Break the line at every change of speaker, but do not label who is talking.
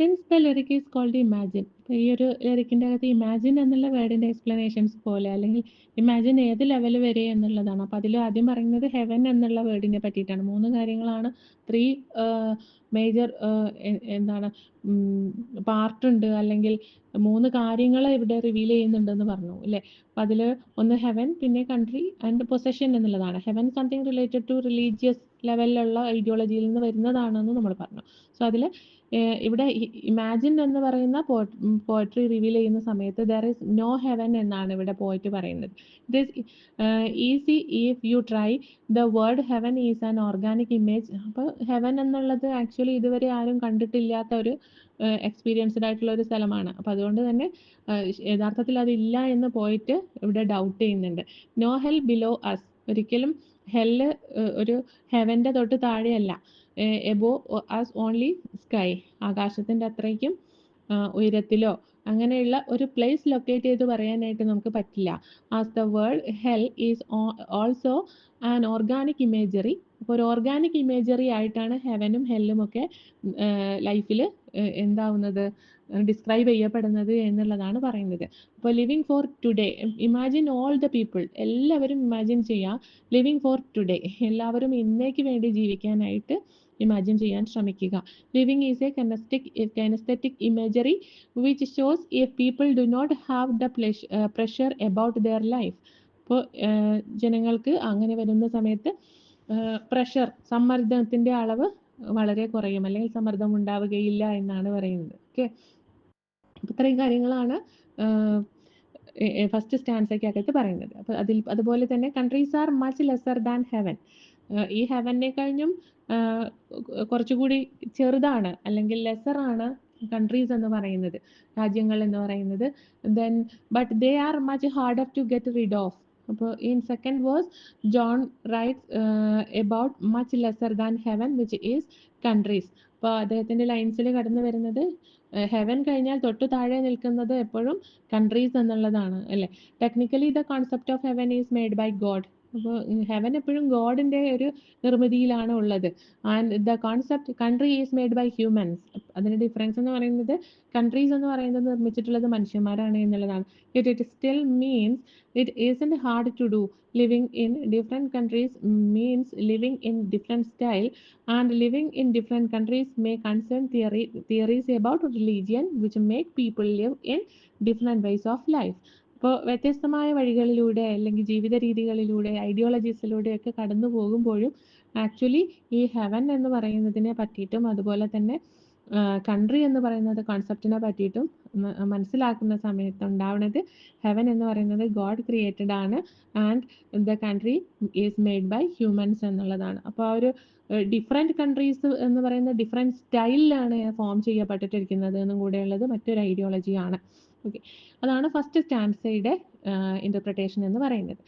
Since the lyric is called Imagine ഈ ഒരു ലിറിക്കിന്റെ അകത്ത് ഇമാജിൻ എന്നുള്ള വേർഡിന്റെ എക്സ്പ്ലനേഷൻസ് പോലെ അല്ലെങ്കിൽ ഇമാജിൻ ഏത് ലെവൽ വരെ എന്നുള്ളതാണ്. അപ്പോൾ അതിൽ ആദ്യം പറയുന്നത് ഹെവൻ എന്നുള്ള വേർഡിനെ പറ്റിയിട്ടാണ്. മൂന്ന് കാര്യങ്ങളാണ്. ത്രീ മേജർ എന്താണ് പാർട്ട് ഉണ്ട്. അല്ലെങ്കിൽ മൂന്ന് കാര്യങ്ങൾ ഇവിടെ റിവീൽ ചെയ്യുന്നുണ്ടെന്ന് പറഞ്ഞു അല്ലേ? അപ്പോൾ അതിൽ ഒന്ന് ഹെവൻ പിന്നെ കൺട്രി ആൻഡ് പൊസഷൻ എന്നുള്ളതാണ്. Heaven something related to religious ലെവലിലുള്ള ഐഡിയോളജിയിൽ നിന്ന് വരുന്നതാണെന്ന് നമ്മൾ പറഞ്ഞു. സോ അതിൽ ഇവിടെ ഇമാജിൻ എന്ന് പറയുന്ന പോയട്രി റിവീൽ ചെയ്യുന്ന സമയത്ത് ദർ ഇസ് നോ ഹെവൻ എന്നാണ് ഇവിടെ പോയിട്ട് പറയുന്നത്. This easy if you try the word heaven is an organic image അപ്പോൾ ഹെവൻ എന്നുള്ളത് ആക്ച്വലി ഇതുവരെ ആരും കണ്ടിട്ടില്ലാത്ത ഒരു എക്സ്പീരിയൻസ്ഡ് ആയിട്ടുള്ള ഒരു സ്ഥലമാണ്. അപ്പോൾ അതുകൊണ്ട് തന്നെ യഥാർത്ഥത്തിൽ അതില്ല എന്ന് പോയിട്ട് ഇവിടെ ഡൗട്ട് ചെയ്യുന്നുണ്ട്. നോ ഹെൽ ബിലോ അസ് ഒരിക്കലും ഹെല്ല് ഒരു ഹെവന്റെ തൊട്ട് താഴെയല്ല. എബോ ആസ് ഓൺലി സ്കൈ ആകാശത്തിന്റെ അത്രയ്ക്കും ഉയരത്തിലോ. അങ്ങനെയുള്ള ഒരു പ്ലേസ് ലൊക്കേറ്റ് ചെയ്ത് പറയാനായിട്ട് നമുക്ക് പറ്റില്ല. As the world hell is also an organic imagery അപ്പോൾ ഒരു ഓർഗാനിക് ഇമേജറി ആയിട്ടാണ് ഹെവനും ഹെല്ലും ഒക്കെ ലൈഫിൽ എന്താവുന്നത് ഡിസ്ക്രൈബ് ചെയ്യപ്പെടുന്നത് എന്നുള്ളതാണ് പറയുന്നത്. അപ്പോൾ living for today imagine all the people എല്ലാവരും ഇമാജിൻ ചെയ്യുക ലിവിങ് ഫോർ ടുഡേ എല്ലാവരും ഇന്നേക്ക് വേണ്ടി ജീവിക്കാനായിട്ട് ഇമാജിൻ ചെയ്യാൻ ശ്രമിക്കുക. Living is a kinesthetic kinesthetic imagery which shows a people do not have the pressure about their life അപ്പോൾ ജനങ്ങൾക്ക് അങ്ങനെ വരുന്ന സമയത്ത് പ്രഷർ സമ്മർദ്ദത്തിന്റെ അളവ് വളരെ കുറയും. അല്ലെങ്കിൽ സമ്മർദ്ദം ഉണ്ടാവുകയില്ല എന്നാണ് പറയുന്നത്. ഓക്കെ ഇത്രയും കാര്യങ്ങളാണ് ഫസ്റ്റ് സ്റ്റാൻസയ്ക്കകത്ത് പറയുന്നത്. അപ്പോൾ അതിൽ അതുപോലെ തന്നെ countries are much lesser than heaven ഈ ഹെവനെ കഴിഞ്ഞും കുറച്ചുകൂടി ചെറുതാണ് അല്ലെങ്കിൽ ലെസർ ആണ് കൺട്രീസ് എന്ന് പറയുന്നത്. രാജ്യങ്ങൾ എന്ന് പറയുന്നത്. Then but they are much harder to get rid of അപ്പോൾ in second verse John writes about much lesser than heaven which is countries അപ്പോൾ അദ്ദേഹത്തിന്റെ ലൈൻസിൽ കടന്നു വരുന്നത് ഹെവൻ കഴിഞ്ഞാൽ തൊട്ടു താഴെ നിൽക്കുന്നത് എപ്പോഴും കൺട്രീസ് എന്നുള്ളതാണ് അല്ലേ? Technically the concept of heaven is made by god അപ്പോൾ ഹെവൻ എപ്പോഴും ഗോഡിന്റെ ഒരു നിർമ്മിതിയിലാണ് ഉള്ളത്. And the concept country is made by humans അതിന്റെ ഡിഫറൻസ് എന്ന് പറയുന്നത് കൺട്രീസ് എന്ന് പറയുന്നത് നിർമ്മിച്ചിട്ടുള്ളത് മനുഷ്യന്മാരാണ് എന്നുള്ളതാണ്. It it still means it isn't hard to do living in different countries means living in different style and living in different countries may concern theory theories about religion which make people live in different ways of life അപ്പോൾ വ്യത്യസ്തമായ വഴികളിലൂടെ അല്ലെങ്കിൽ ജീവിത രീതികളിലൂടെ ഐഡിയോളജീസിലൂടെ ഒക്കെ കടന്നു പോകുമ്പോഴും actually ഈ ഹെവൻ എന്ന് പറയുന്നതിനെ പറ്റിയിട്ടും അതുപോലെ തന്നെ കൺട്രി എന്ന് പറയുന്നത് കോൺസെപ്റ്റിനെ പറ്റിയിട്ടും മനസ്സിലാക്കുന്ന സമയത്ത് ഉണ്ടാവുന്നത് ഹെവൻ എന്ന് പറയുന്നത് ഗോഡ് ക്രിയേറ്റഡ് ആണ്. And the country is made by humans എന്നുള്ളതാണ്. അപ്പോൾ ആ ഒരു ഡിഫറെന്റ് കൺട്രീസ് എന്ന് പറയുന്ന ഡിഫറെന്റ് സ്റ്റൈലിലാണ് ഫോം ചെയ്യപ്പെട്ടിട്ടിരിക്കുന്നത് എന്നും കൂടെയുള്ളത് മറ്റൊരു ഐഡിയോളജിയാണ് ഓക്കെ അതാണ് ഫസ്റ്റ് സ്റ്റാൻസയുടെ ഇന്റർപ്രിട്ടേഷൻ എന്ന് പറയുന്നത്.